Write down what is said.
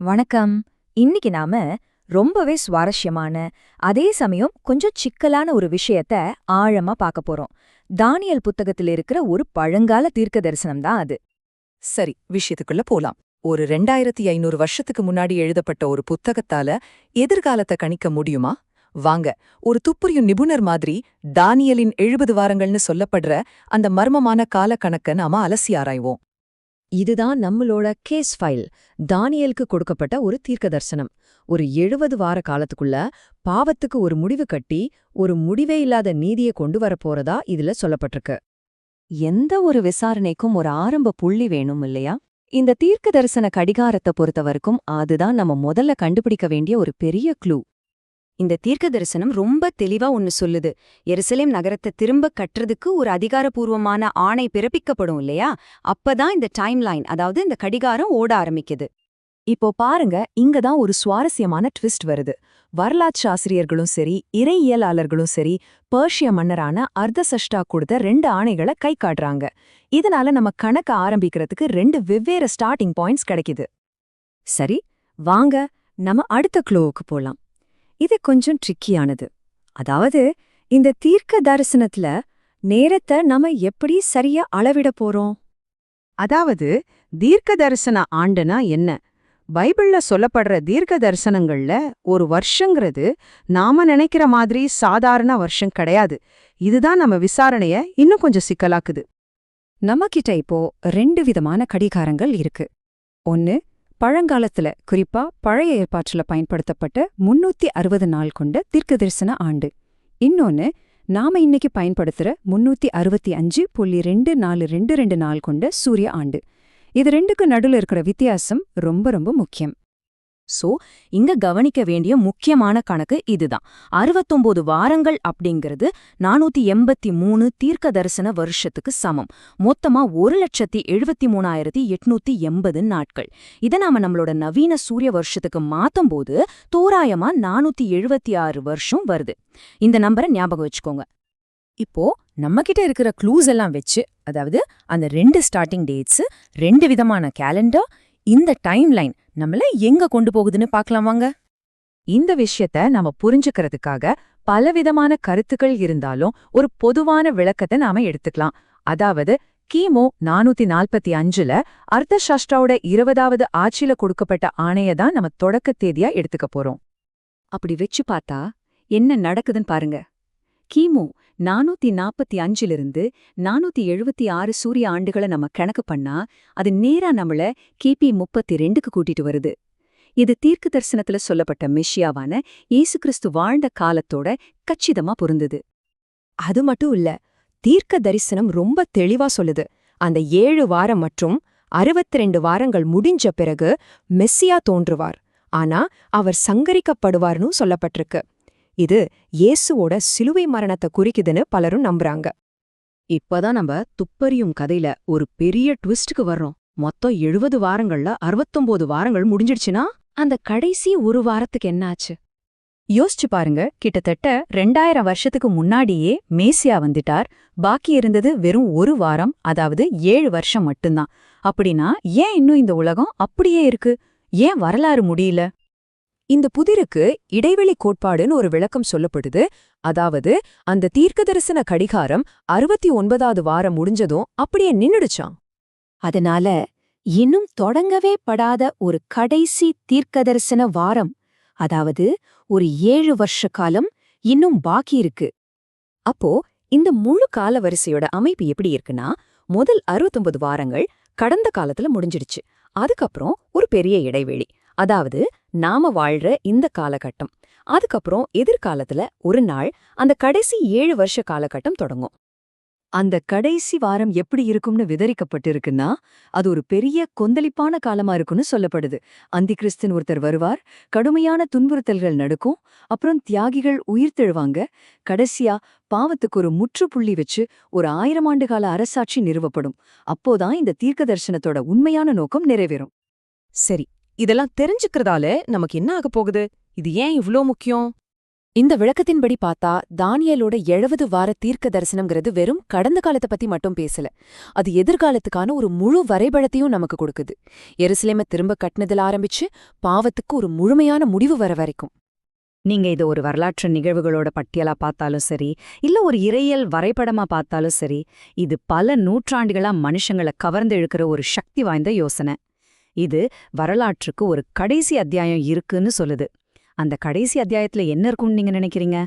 வணக்கம். இன்னைக்கு நாம ரொம்பவே சுவாரஸ்யமான அதே சமயம் கொஞ்சம் சிக்கலான ஒரு விஷயத்த ஆழமா பார்க்க போறோம். தானியல் புத்தகத்தில் இருக்கிற ஒரு பழங்கால தீர்க்க தரிசனம் தான் அது. சரி விஷயத்துக்குள்ள போலாம். ஒரு ரெண்டாயிரத்தி ஐநூறு வருஷத்துக்கு முன்னாடி எழுதப்பட்ட ஒரு புத்தகத்தால எதிர்காலத்தை கணிக்க முடியுமா? வாங்க ஒரு துப்புரியும் நிபுணர் மாதிரி தானியலின் எழுபது வாரங்கள்னு சொல்லப்படுற அந்த மர்மமான காலக்கணக்க நாம அலசி ஆராய்வோம். இதுதான் நம்மளோட கேஸ் ஃபைல் தானியலுக்கு கொடுக்கப்பட்ட ஒரு தீர்க்க தரிசனம் ஒரு எழுபது வார காலத்துக்குள்ள பாவத்துக்கு ஒரு முடிவு கட்டி ஒரு முடிவே இல்லாத நீதியை கொண்டு வரப் போறதா இதுல சொல்லப்பட்டிருக்கு. எந்த ஒரு விசாரணைக்கும் ஒரு ஆரம்ப புள்ளி வேணும் இல்லையா? இந்த தீர்க்க தரிசன கடிகாரத்தை பொறுத்தவரைக்கும் அதுதான் நம்ம முதல்ல கண்டுபிடிக்க வேண்டிய ஒரு பெரிய க்ளூ இந்த தீர்க்க தரிசனம் ரொம்ப தெளிவா ஒன்னு சொல்லுது. எருசலேம் நகரத்தை திரும்ப கட்டுறதுக்கு ஒரு அதிகாரபூர்வமான ஆணை பிறப்பிக்கப்படும் இல்லையா? அப்பதான் இந்த டைம் லைன் அதாவது இந்த கடிகாரம் ஓட ஆரம்பிக்குது. இப்போ பாருங்க இங்க தான் ஒரு சுவாரஸ்யமான ட்விஸ்ட் வருது. வரலாற்று ஆசிரியர்களும் சரி இறையியலாளர்களும் சரி பர்ஷிய மன்னரான அர்த்தசஷ்டா கொடுத்த ரெண்டு ஆணைகளை கை காட்டுறாங்க. இதனால நம்ம கணக்க ஆரம்பிக்கிறதுக்கு ரெண்டு வெவ்வேறு ஸ்டார்டிங் பாயிண்ட்ஸ் கிடைக்குது. சரி வாங்க நம்ம அடுத்த க்ளோவுக்கு போலாம். இது கொஞ்சம் ட்ரிக்கியானது அதாவது இந்த தீர்க்க தரிசனத்துல நேரத்தை நாம எப்படி சரியா அளவிட போறோம்? அதாவது தீர்க்க தரிசன ஆண்டுனா என்ன? பைபிள்ல சொல்லப்படுற தீர்க்க தரிசனங்கள்ல ஒரு வருஷங்கிறது நாம நினைக்கிற மாதிரி சாதாரண வருஷம் கிடையாது. இதுதான் நம்ம விசாரணைய இன்னும் கொஞ்சம் சிக்கலாக்குது. நம்மகிட்ட இப்போ ரெண்டு விதமான கடிகாரங்கள் இருக்கு. ஒன்னு பழங்காலத்துல குறிப்பா பழைய ஏற்பாற்றுல பயன்படுத்தப்பட்ட முன்னூத்தி அறுபது நாள் கொண்ட தீர்க்கதரிசன ஆண்டு. இன்னொன்னு நாம இன்னைக்கு பயன்படுத்துற முன்னூத்தி அறுபத்தி அஞ்சு புள்ளி ரெண்டு நாலு ரெண்டு ரெண்டு நாள் கொண்ட சூரிய ஆண்டு. இது ரெண்டுக்கு நடுவில் இருக்கிற வித்தியாசம் ரொம்ப ரொம்ப முக்கியம். சோ இங்க கவனிக்க வேண்டிய முக்கியமான கணக்கு இதுதான். அறுபத்தொம்போது வாரங்கள் அப்படிங்கிறது நானூத்தி எண்பத்தி மூணு தீர்க்க தரிசன வருஷத்துக்கு சமம். மொத்தமா ஒரு லட்சத்தி எழுபத்தி மூணாயிரத்தி எட்நூத்தி எண்பது நாட்கள். இதை நாம நம்மளோட நவீன சூரிய வருஷத்துக்கு மாத்தும்போது தோராயமா நானூத்தி எழுபத்தி ஆறு வருஷம் வருது. இந்த நம்பரை ஞாபகம் வச்சுக்கோங்க. இப்போ நம்மகிட்ட இருக்கிற க்ளூஸ் எல்லாம் வச்சு அதாவது அந்த ரெண்டு ஸ்டார்டிங் டேட்ஸ் ரெண்டு விதமான கேலண்டர் இந்த டைம் லைன் நம்மள எங்க கொண்டு போகுதுன்னு பார்க்கலாம் வாங்க. இந்த விஷயத்த நாம புரிஞ்சுக்கிறதுக்காக பலவிதமான கருத்துக்கள் இருந்தாலும் ஒரு பொதுவான விளக்கத்தை நாம எடுத்துக்கலாம். அதாவது கிமு நானூத்தி நாற்பத்தி அஞ்சுல அர்த்தசாஸ்திராவோட இருபதாவது ஆட்சியில கொடுக்கப்பட்ட ஆணைய தான் நம்ம தொடக்க தேதியா எடுத்துக்க போறோம். அப்படி வச்சு பார்த்தா என்ன நடக்குதுன்னு பாருங்க. கிமு நானூத்தி நாற்பத்தி அஞ்சிலிருந்து நானூத்தி எழுபத்தி ஆறு சூரிய ஆண்டுகளை நம்ம கணக்கு பண்ணா அது நேரா நம்மள கிபி முப்பத்தி ரெண்டுக்கு கூட்டிட்டு வருது. இது தீர்க்க தரிசனத்துல சொல்லப்பட்ட மெஷியாவான இயேசு கிறிஸ்து வாழ்ந்த காலத்தோட கச்சிதமா பொருந்தது. அது மட்டும் இல்ல தீர்க்க தரிசனம் ரொம்ப தெளிவா சொல்லுது. அந்த ஏழு வாரம் மற்றும் அறுபத்தி ரெண்டு வாரங்கள் முடிஞ்ச பிறகு மெஸ்ஸியா தோன்றுவார். ஆனா அவர் சங்கரிக்கப்படுவார்னு சொல்லப்பட்டிருக்கு. இது இயேசுவோட சிலுவை மரணத்தை குறிக்குதுன்னு பலரும் நம்புறாங்க. இப்பதான் நம்ம துப்பறியும் கதையில ஒரு பெரிய ட்விஸ்டுக்கு வர்றோம். மொத்தம் எழுபது வாரங்கள்ல அறுபத்தொன்பது வாரங்கள் முடிஞ்சிடுச்சுன்னா அந்த கடைசி ஒரு வாரத்துக்கு என்னாச்சு? யோசிச்சு பாருங்க. கிட்டத்தட்ட ரெண்டாயிரம் வருஷத்துக்கு முன்னாடியே மேசியா வந்துட்டார். பாக்கி இருந்தது வெறும் ஒரு வாரம் அதாவது ஏழு வருஷம் மட்டும்தான். அப்படின்னா ஏன் இன்னும் இந்த உலகம் அப்படியே இருக்கு? ஏன் வரலாறு முடியல? இந்த புதிருக்கு இடைவெளி கோட்பாடுன்னு ஒரு விளக்கம் சொல்லப்படுது. அதாவது அந்த தீர்க்கதரிசன கடிகாரம் அறுபத்தி ஒன்பதாவது வாரம் முடிஞ்சதும் அப்படியே நின்னுடுச்சாம். அதனால இன்னும் தொடங்கவே படாத ஒரு கடைசி தீர்க்கதரிசன வாரம் அதாவது ஒரு ஏழு வருஷ காலம் இன்னும் பாக்கி இருக்கு. அப்போ இந்த முழு கால வரிசையோட அமைப்பு எப்படி இருக்குன்னா முதல் அறுபத்தொன்பது வாரங்கள் கடந்த காலத்துல முடிஞ்சிடுச்சு. அதுக்கப்புறம் ஒரு பெரிய இடைவெளி. அதாவது நாம வாழ்ற இந்த காலகட்டம். அதுக்கப்புறம் எதிர்காலத்துல ஒரு நாள் அந்த கடைசி ஏழு வருஷ காலகட்டம் தொடங்கும். அந்த கடைசி வாரம் எப்படி இருக்கும்னு விதரிக்கப்பட்டிருக்குன்னா அது ஒரு பெரிய கொந்தளிப்பான காலமா இருக்குன்னு சொல்லப்படுது. அந்தி கிறிஸ்தன் ஒருத்தர் வருவார் கடுமையான துன்புறுத்தல்கள் நடக்கும் அப்புறம் தியாகிகள் உயிர் தெழுவாங்க. கடைசியா பாவத்துக்கு ஒரு முற்றுப்புள்ளி வச்சு ஒரு ஆயிரம் ஆண்டு கால அரசாட்சி நிறுவப்படும். அப்போதான் இந்த தீர்க்க தரிசனத்தோட உண்மையான நோக்கம் நிறைவேறும். சரி இதெல்லாம் தெரிஞ்சுக்கிறதால நமக்கு என்ன ஆகப் போகுது? இது ஏன் இவ்ளோ முக்கியம்? இந்த விளக்கத்தின்படி பார்த்தா தானியலோட எழுபது வார தீர்க்க தரிசனம்ங்கிறது வெறும் கடந்த காலத்தை பத்தி மட்டும் பேசல. அது எதிர்காலத்துக்கான ஒரு முழு வரைபடத்தையும் நமக்கு கொடுக்குது. எருசலேம திரும்ப கட்டினதுல ஆரம்பிச்சு பாவத்துக்கு ஒரு முழுமையான முடிவு வர வரைக்கும். நீங்க இது ஒரு வரலாற்று நிகழ்வுகளோட பட்டியலா பார்த்தாலும் சரி இல்ல ஒரு இறையியல் வரைபடமா பார்த்தாலும் சரி இது பல நூற்றாண்டுகளா மனுஷங்கள கவர்ந்து இழுக்கிற ஒரு சக்தி வாய்ந்த யோசனை. இது வரலாற்றுக்கு ஒரு கடைசி அத்தியாயம் இருக்குன்னு சொல்லுது. அந்த கடைசி அத்தியாயத்துல என்ன இருக்கும்னு நீங்க நினைக்கிறீங்க?